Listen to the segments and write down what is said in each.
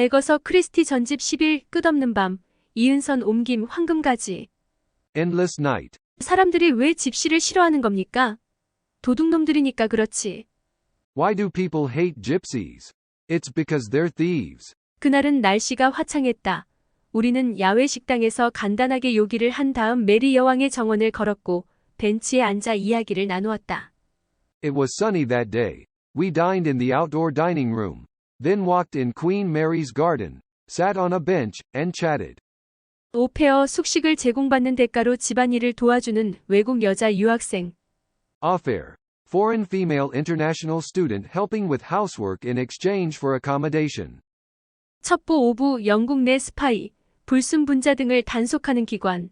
애거서 크리스티 전집 10일 끝없는 밤 이은선 옮김 황금가지 Endless night. 사람들이 왜 집시를 싫어하는 겁니까? 도둑놈들이니까 그렇지. Why do people hate gypsies? It's because they're thieves. 그날은 날씨가 화창했다. 우리는 야외 식당에서 간단하게 요기를 한 다음 메리 여왕의 정원을 걸었고 벤치에 앉아 이야기를 나누었다. It was sunny that day. We dined in the outdoor dining room, then walked in Queen Mary's garden, sat on a bench, and chatted. 오페어 숙식을 제공받는 대가로 집안일을 도와주는 외국 여자 유학생. Affair. Foreign female international student helping with housework in exchange for accommodation. 첩보 오부 영국 내 스파이, 불순 분자 등을 단속하는 기관.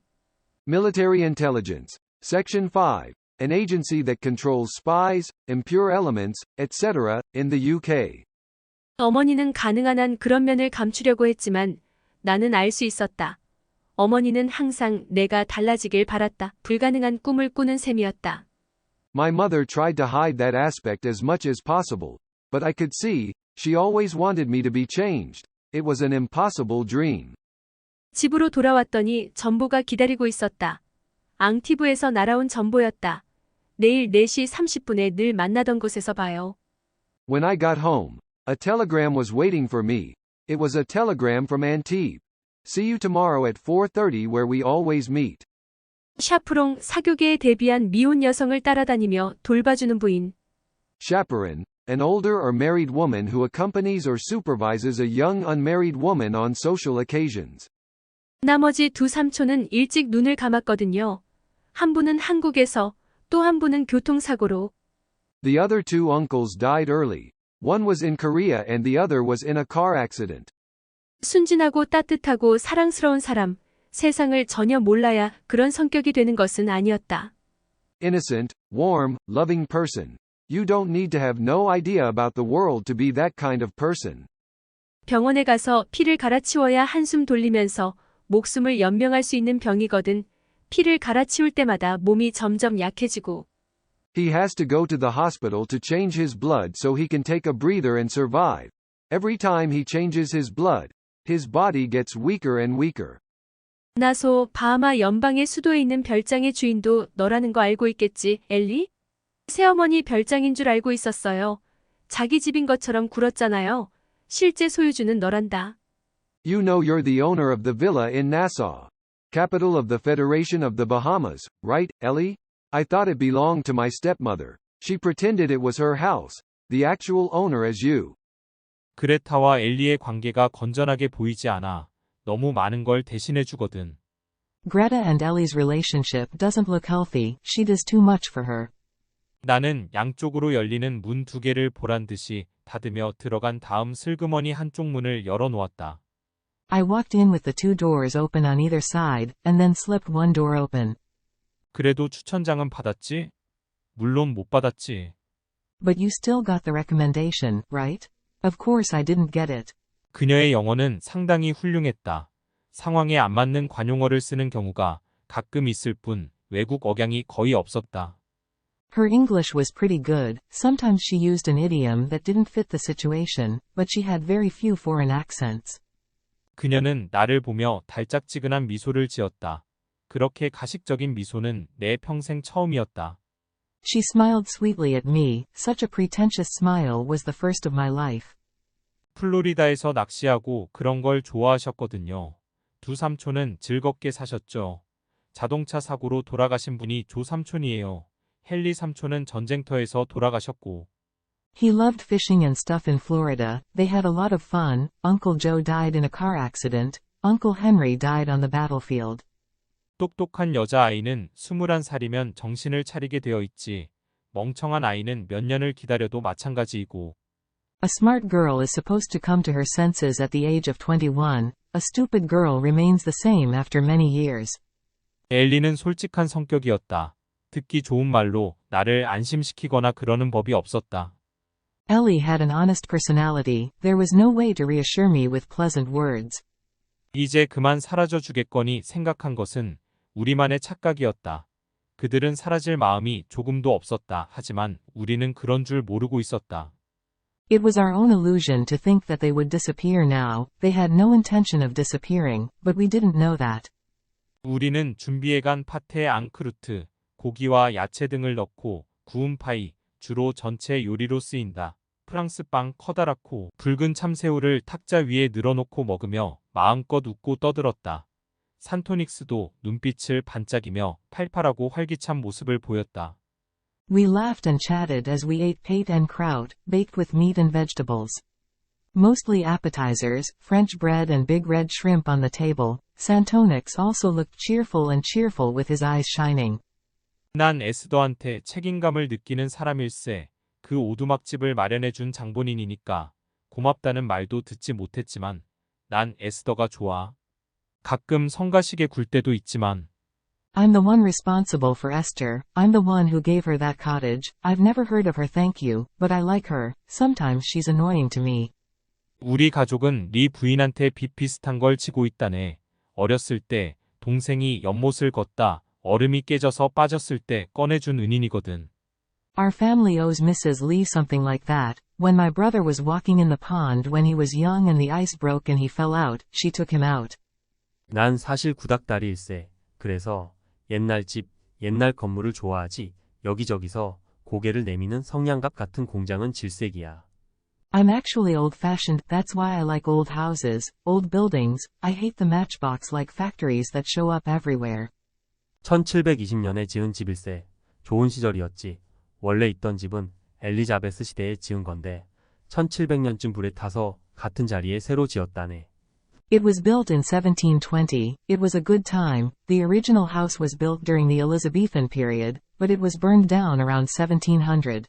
Military intelligence. Section 5. An agency that controls spies, impure elements, etc., in the UK. 어머니는 가능한 한 그런 면을 감추려고 했지만 나는 알 수 있었다. 어머니는 항상 내가 달라지길 바랐다. 불가능한 꿈을 꾸는 셈이었다. My mother tried to hide that aspect as much as possible, but I could see, she always wanted me to be changed. It was an impossible dream. 집으로 돌아왔더니 전보가 기다리고 있었다. 앙티브에서 날아온 전보였다. 내일 4시 30분에 늘 만나던 곳에서 봐요. When I got home, a telegram was waiting for me. It was a telegram from Antibes. See you tomorrow at 4:30 where we always meet. 샤프롱 사교계에 대비한 미혼 여성을 따라다니며 돌봐주는 부인. Chaperone, an older or married woman who accompanies or supervises a young unmarried woman on social occasions. 나머지 두 삼촌은 일찍 눈을 감았거든요. 한 분은 한국에서, 또 한 분은 교통사고로. The other two uncles died early. One was in Korea and the other was in a car accident. 순진하고 따뜻하고 사랑스러운 사람, 세상을 전혀 몰라야 그런 성격이 되는 것은 아니었다. Innocent, warm, loving person. You don't need to have no idea about the world to be that kind of person. 병원에 가서 피를 갈아치워야 한숨 돌리면서 목숨을 연명할 수 있는 병이거든. 피를 갈아치울 때마다 몸이 점점 약해지고 He has to go to the hospital to change his blood so he can take a breather and survive. Every time he changes his blood, his body gets weaker and weaker. 나소 바하마 연방의 수도에 있는 별장의 주인도 너라는 거 알고 있겠지, 엘리? 새어머니 별장인 줄 알고 있었어요. 자기 집인 것처럼 굴었잖아요. 실제 소유주는 너란다. You know you're the owner of the villa in Nassau. Capital of the Federation of the Bahamas, right, Ellie? I thought it belonged to my stepmother. She pretended it was her house. The actual owner is you. 그레타와 엘리의 관계가 건전하게 보이지 않아. 너무 많은 걸 대신해 주거든. Greta and Ellie's relationship doesn't look healthy, she does too much for her. 나는 양쪽으로 열리는 문 두 개를 보란 듯이 닫으며 들어간 다음 슬그머니 한쪽 문을 열어 놓았다. I walked in with the two doors open on either side, and then slipped one door open. 그래도 추천장은 받았지? 물론 못 받았지. But you still got the recommendation, right? Of course I didn't get it. 그녀의 영어는 상당히 훌륭했다. 상황에 안 맞는 관용어를 쓰는 경우가 가끔 있을 뿐 외국 억양이 거의 없었다. Her English was pretty good, sometimes she used an idiom that didn't fit the situation, but she had very few foreign accents. 그녀는 나를 보며 달짝지근한 미소를 지었다. 그렇게 가식적인 미소는 내 평생 처음이었다. She smiled sweetly at me, such a pretentious smile was the first of my life. 플로리다에서 낚시하고 그런 걸 좋아하셨거든요. 두 삼촌은 즐겁게 사셨죠. 자동차 사고로 돌아가신 분이 조 삼촌이에요. 헨리 삼촌은 전쟁터에서 돌아가셨고. He loved fishing and stuff in Florida, they had a lot of fun, Uncle Joe died in a car accident, Uncle Henry died on the battlefield. 똑똑한 여자아이는 21살이면 정신을 차리게 되어 있지. 멍청한 아이는 몇 년을 기다려도 마찬가지이고. A smart girl is supposed to come to her senses at the age of 21, a stupid girl remains the same after many years. 엘리는 솔직한 성격이었다. 듣기 좋은 말로 나를 안심시키거나 그러는 법이 없었다. Ellie had an honest personality, there was no way to reassure me with pleasant words. 이제 그만 사라져 주겠거니 생각한 것은 우리만의 착각이었다. 그들은 사라질 마음이 조금도 없었다. 하지만 우리는 그런 줄 모르고 있었다. It was our own illusion to think that they would disappear now, they had no intention of disappearing, but we didn't know that. 우리는 준비해간 파테 앙크루트, 고기와 야채 등을 넣고 구운 파이, 주로 전체 요리로 쓰인다. 프랑스 빵 커다랗고 붉은 참새우를 탁자 위에 늘어놓고 먹으며 마음껏 웃고 떠들었다. 산토닉스도 눈빛을 반짝이며 팔팔하고 활기찬 모습을 보였다. We laughed and chatted as we ate pate and kraut, baked with meat and vegetables. Mostly appetizers, French bread and big red shrimp on the table, Santonix also looked cheerful and cheerful with his eyes shining. 난 에스더한테 책임감을 느끼는 사람일세. 그 오두막집을 마련해준 장본인이니까 고맙다는 말도 듣지 못했지만 난 에스더가 좋아. 가끔 성가시게 굴 때도 있지만 I'm the one responsible for Esther, I'm the one who gave her that cottage, I've never heard of her thank you, but I like her, sometimes she's annoying to me. 우리 가족은 리 부인한테 빚 비슷한 걸 지고 있다네. 어렸을 때 동생이 연못을 걷다 얼음이 깨져서 빠졌을 때 꺼내준 은인이거든. Our family owes Mrs. Lee something like that. When my brother was walking in the pond when he was young and the ice broke and he fell out, she took him out. 난 사실 구닥다리일세. 그래서 옛날 집, 옛날 건물을 좋아하지 여기저기서 고개를 내미는 성냥갑 같은 공장은 질색이야. I'm actually old-fashioned, that's why I like old houses, old buildings, I hate the matchbox-like factories that show up everywhere. 1720년에 지은 집일세. 좋은 시절이었지. 원래 있던 집은 엘리자베스 시대에 지은 건데 1700년쯤 불에 타서 같은 자리에 새로 지었다네. It was built in 1720, it was a good time, the original house was built during the Elizabethan period, but it was burned down around 1700.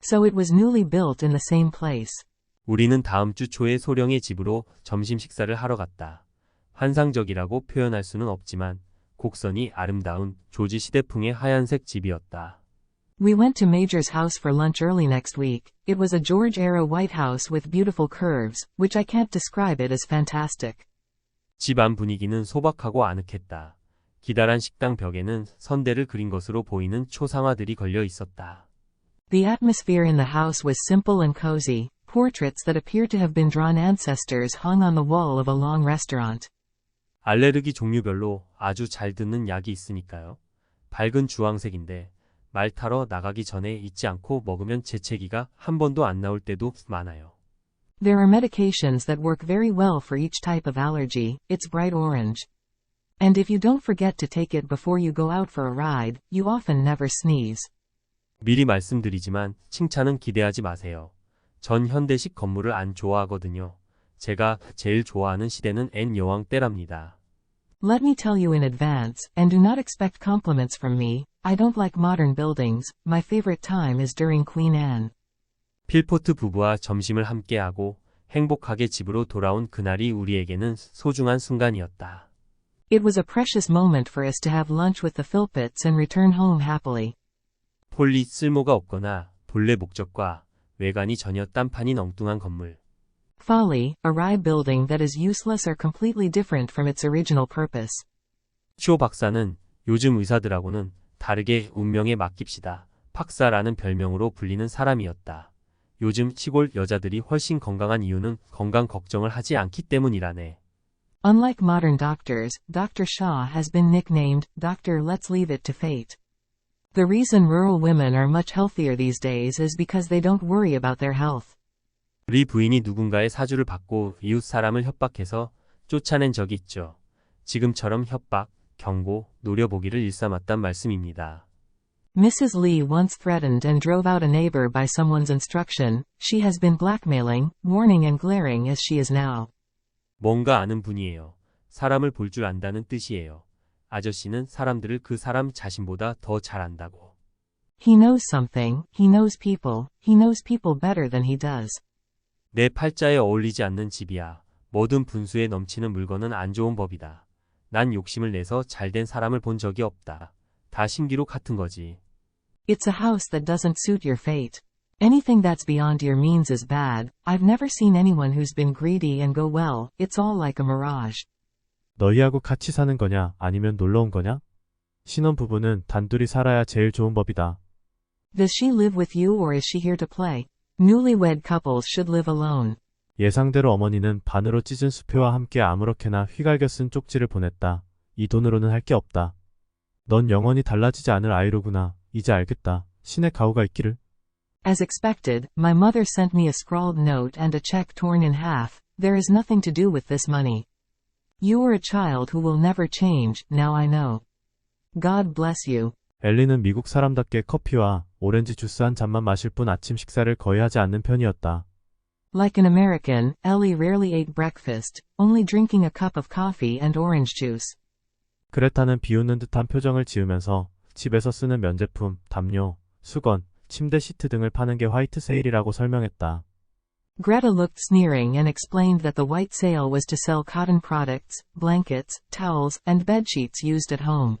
So it was newly built in the same place. 우리는 다음 주 초에 소령의 집으로 점심 식사를 하러 갔다. 환상적이라고 표현할 수는 없지만 곡선이 아름다운 조지 시대풍의 하얀색 집이었다. We went to Major's house for lunch early next week. It was a George era White House with beautiful curves, which I can't describe it as fantastic. 집 안 분위기는 소박하고 아늑했다. 기다란 식당 벽에는 선대를 그린 것으로 보이는 초상화들이 걸려 있었다. The atmosphere in the house was simple and cozy. Portraits that appear to have been drawn ancestors hung on the wall of a long restaurant. 알레르기 종류별로 아주 잘 듣는 약이 있으니까요. 밝은 주황색인데 말 타러 나가기 전에 잊지 않고 먹으면 재채기가 한 번도 안 나올 때도 많아요. There are medications that work very well for each type of allergy, it's bright orange. And if you don't forget to take it before you go out for a ride, you often never sneeze. 미리 말씀드리지만 칭찬은 기대하지 마세요. 전 현대식 건물을 안 좋아하거든요. 제가 제일 좋아하는 시대는 앤 여왕 때랍니다. Let me tell you in advance, and do not expect compliments from me, I don't like modern buildings, my favorite time is during Queen Anne. 필포트 부부와 점심을 함께하고 행복하게 집으로 돌아온 그날이 우리에게는 소중한 순간이었다. It was a precious moment for us to have lunch with the Philpotts and return home happily. 폴리 쓸모가 없거나 본래 목적과 외관이 전혀 딴판인 엉뚱한 건물. Folly, a rye building that is useless or completely different from its original purpose. 쇼 박사는 요즘 의사들하고는 다르게 운명에 맡깁시다. 박사라는 별명으로 불리는 사람이었다. 요즘 시골 여자들이 훨씬 건강한 이유는 건강 걱정을 하지 않기 때문이라네. Unlike modern doctors, Dr. Shaw has been nicknamed, Dr. Let's Leave It to Fate. The reason rural women are much healthier these days is because they don't worry about their health. 리 부인이 누군가의 사주를 받고 이웃 사람을 협박해서 쫓아낸 적이 있죠. 지금처럼 협박, 경고, 노려보기를 일삼았단 말씀입니다. Mrs. Lee once threatened and drove out a neighbor by someone's instruction, she has been blackmailing, warning and glaring as she is now. 뭔가 아는 분이에요. 사람을 볼 줄 안다는 뜻이에요. 아저씨는 사람들을 그 사람 자신보다 더 잘 안다고. He knows something, he knows people, he knows people better than he does. 내 팔자에 어울리지 않는 집이야. 모든 분수에 넘치는 물건은 안 좋은 법이다. 난 욕심을 내서 잘된 사람을 본 적이 없다. 다 신기록 같은 거지. It's a house that doesn't suit your fate. Anything that's beyond your means is bad. I've never seen anyone who's been greedy and go well, it's all like a mirage. 너희하고 같이 사는 거냐, 아니면 놀러 온 거냐? 신혼 부부는 단둘이 살아야 제일 좋은 법이다. Does she live with you or is she here to play? Newlywed couples should live alone. 예상대로 어머니는 반으로 찢은 수표와 함께 아무렇게나 휘갈겨 쓴 쪽지를 보냈다. 이 돈으로는 할 게 없다. 넌 영원히 달라지지 않을 아이로구나. 이제 알겠다. 신의 가호가 있기를. As expected, my mother sent me a scrawled note and a check torn in half. There is nothing to do with this money. You are a child who will never change, now I know. God bless you. 엘리는 미국 사람답게 커피와 오렌지 주스 한 잔만 마실 뿐 아침 식사를 거의 하지 않는 편이었다. Like an American, Ellie rarely ate breakfast, only drinking a cup of coffee and orange juice. 그레타는 비웃는 듯한 표정을 지으면서 집에서 쓰는 면제품, 담요, 수건, 침대 시트 등을 파는 게 화이트 세일이라고 설명했다. Greta looked sneering and explained that the white sale was to sell cotton products, blankets, towels, and bedsheets used at home.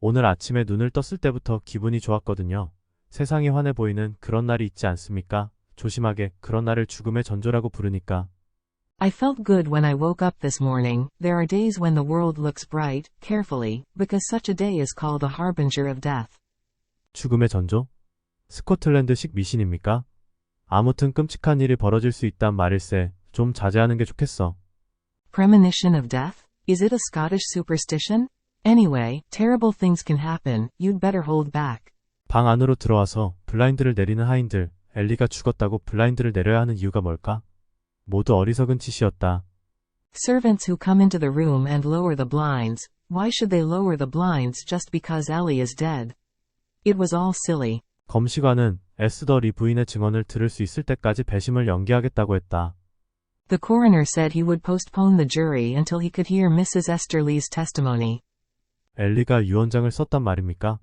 오늘 아침에 눈을 떴을 때부터 기분이 좋았거든요. 세상이 환해 보이는 그런 날이 있지 않습니까? 조심하게 그런 날을 죽음의 전조라고 부르니까. I felt good when I woke up this morning. There are days when the world looks bright, carefully, because such a day is called a harbinger of death. 죽음의 전조? 스코틀랜드식 미신입니까? 아무튼 끔찍한 일이 벌어질 수 있단 말일세. 좀 자제하는 게 좋겠어. Premonition of death? Is it a Scottish superstition? Anyway, terrible things can happen, you'd better hold back. 방 안으로 들어와서 블라인드를 내리는 하인들, 엘리가 죽었다고 블라인드를 내려야 하는 이유가 뭘까? 모두 어리석은 짓이었다. Servants who come into the room and lower the blinds, why should they lower the blinds just because Ellie is dead? It was all silly. 검시관은 에스더 리 부인의 증언을 들을 수 있을 때까지 배심을 연기하겠다고 했다. The coroner said he would postpone the jury until he could hear Mrs. Esther Lee's testimony. 엘리가 유언장을 썼단 말입니까?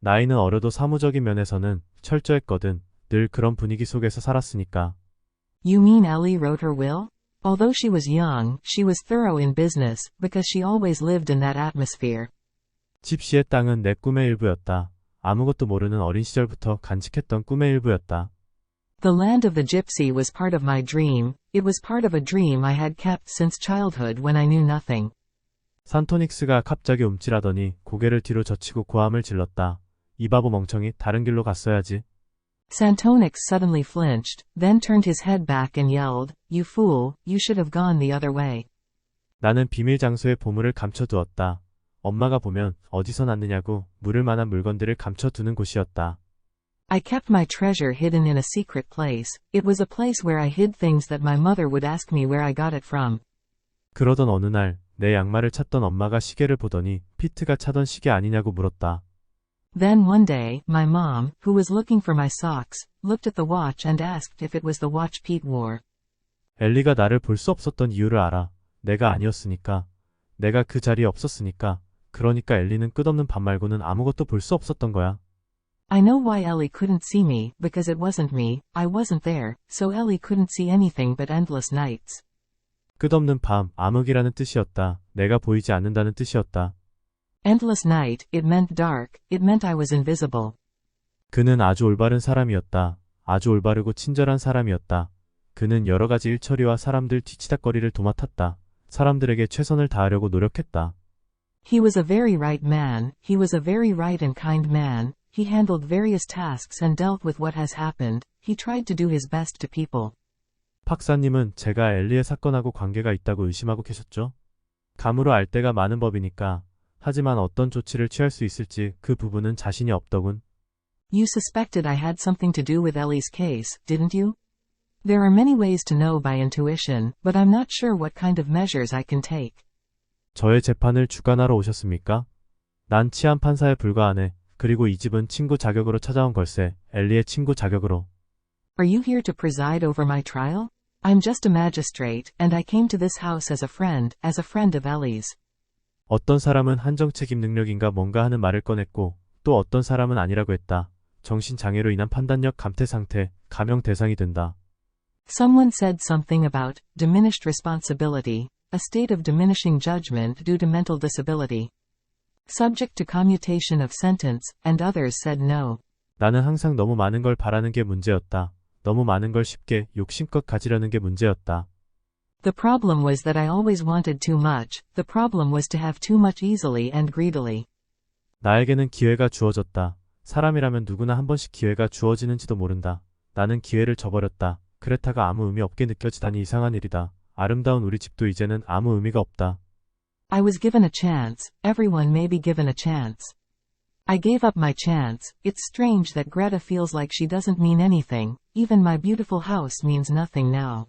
나이는 어려도 사무적인 면에서는 철저했거든. 늘 그런 분위기 속에서 살았으니까. You mean Ellie wrote her will? Although she was young, she was thorough in business, because she always lived in that atmosphere. 집시의 땅은 내 꿈의 일부였다. 아무것도 모르는 어린 시절부터 간직했던 꿈의 일부였다. The land of the gypsy was part of my dream, it was part of a dream I had kept since childhood when I knew nothing. 산토닉스가 갑자기 움찔하더니 고개를 뒤로 젖히고 고함을 질렀다. 이 바보 멍청이 다른 길로 갔어야지. Santonix suddenly flinched, then turned his head back and yelled, You fool, you should have gone the other way. 나는 비밀 장소에 보물을 감춰두었다. 엄마가 보면 어디서 났느냐고 물을 만한 물건들을 감춰두는 곳이었다. I kept my treasure hidden in a secret place, it was a place where I hid things that my mother would ask me where I got it from. 그러던 어느 날 내 양말을 찾던 엄마가 시계를 보더니 피트가 차던 시계 아니냐고 물었다. Then one day, my mom, who was looking for my socks, looked at the watch and asked if it was the watch Pete wore. 엘리가 나를 볼 수 없었던 이유를 알아. 내가 아니었으니까. 내가 그 자리에 없었으니까. 그러니까 엘리는 끝없는 밤 말고는 아무것도 볼 수 없었던 거야. I know why Ellie couldn't see me, because it wasn't me, I wasn't there, so Ellie couldn't see anything but endless nights. 끝없는 밤, 암흑이라는 뜻이었다. 내가 보이지 않는다는 뜻이었다. Endless night, it meant dark, it meant I was invisible. 그는 아주 올바른 사람이었다. 아주 올바르고 친절한 사람이었다. 그는 여러 가지 일처리와 사람들 뒤치다거리를 도맡았다. 사람들에게 최선을 다하려고 노력했다. He was a very right man, he was a very right and kind man, he handled various tasks and dealt with what has happened, he tried to do his best to people. 박사님은 제가 엘리의 사건하고 관계가 있다고 의심하고 계셨죠? 감으로 알 때가 많은 법이니까. 하지만 어떤 조치를 취할 수 있을지 그 부분은 자신이 없더군. You suspected I had something to do with Ellie's case, didn't you? There are many ways to know by intuition, but I'm not sure what kind of measures I can take. 저의 재판을 주관하러 오셨습니까? 난 치안 판사에 불과하네. 그리고 이 집은 친구 자격으로 찾아온 걸세. 엘리의 친구 자격으로. Are you here to preside over my trial? I'm just a magistrate, and I came to this house as a friend, as a friend of Ellie's. 어떤 사람은 한정책임 능력인가 뭔가 하는 말을 꺼냈고 또 어떤 사람은 아니라고 했다. 정신장애로 인한 판단력 감퇴 상태, 감형 대상이 된다. Someone said something about diminished responsibility, a state of diminishing judgment due to mental disability. Subject to commutation of sentence, and others said no. 나는 항상 너무 많은 걸 바라는 게 문제였다. 너무 많은 걸 쉽게 욕심껏 가지려는 게 문제였다. The problem was that I always wanted too much, the problem was to have too much easily and greedily. 나에게는 기회가 주어졌다. 사람이라면 누구나 한 번씩 기회가 주어지는지도 모른다. 나는 기회를 저버렸다. 그레타가 아무 의미 없게 느껴지다니 이상한 일이다. 아름다운 우리 집도 이제는 아무 의미가 없다. I was given a chance, everyone may be given a chance. I gave up my chance, it's strange that Greta feels like she doesn't mean anything, even my beautiful house means nothing now.